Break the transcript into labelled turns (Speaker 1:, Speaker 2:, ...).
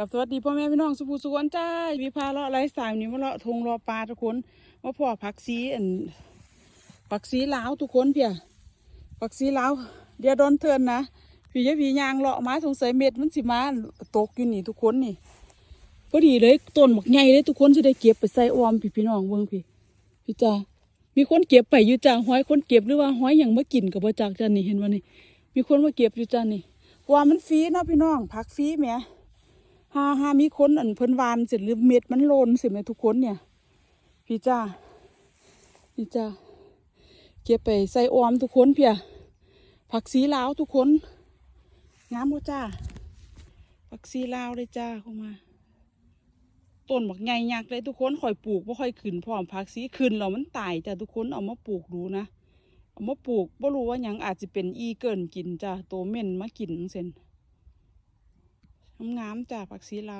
Speaker 1: กับสวัสดีพ่อแม่พี่น้องสุภูสุวรรณจ้ามีพาเลาะไรสายวันนี้มาเลาะทงรอปลาทุกคนมาพ่อผักซีอันผักซีลาวทุกคนเพียผักซีลาวเดี๋ยวโดนเทือนนะพี่ยะพี่ยางเลาะมาสงสัยเม็ดมันสิมาตกอยู่นี่ทุกคนนี่พอดีเลยต้นหมักใหญ่เลยทุกคนจะได้เก็บไปใส่ออมพี่พี่น้องเบิ่งพี่พี่จ้ามีคนเก็บไปอยู่จ้าห้อยคนเก็บหรือว่าห้อยอย่างมากินกับบ่จากจ้านี่เห็นว่านี่มีคนมาเก็บอยู่จ้านี่ว่ามันฟรีเนาะพี่น้องผักฟรีแหม หาหามีคนอันเพิ่นวานเสร็จหรือเม็ดมันโลนเสิแม่ทุกคนเนี่ย พี่จ้าพี่จ้าเก็บไปใส่ออมทุกคนเพียผักสีลาวทุกคนงามบ่จ้าผักสีลาวเลยจ้าเข้ามาต้นบักใหญ่ยักษ์เลยทุกคนข่อยปลูกบ่ค่อยขึ้นพร้อมผักสีขึ้นแล้วมันตายจ้าทุกคนเอามาปลูกดูนะเอามาปลูกบ่รู้ว่าหยังอาจจะเป็นอีเกินกินจ้าตัวเม่นมากินจั่งเซน งามๆจากผักสีเรา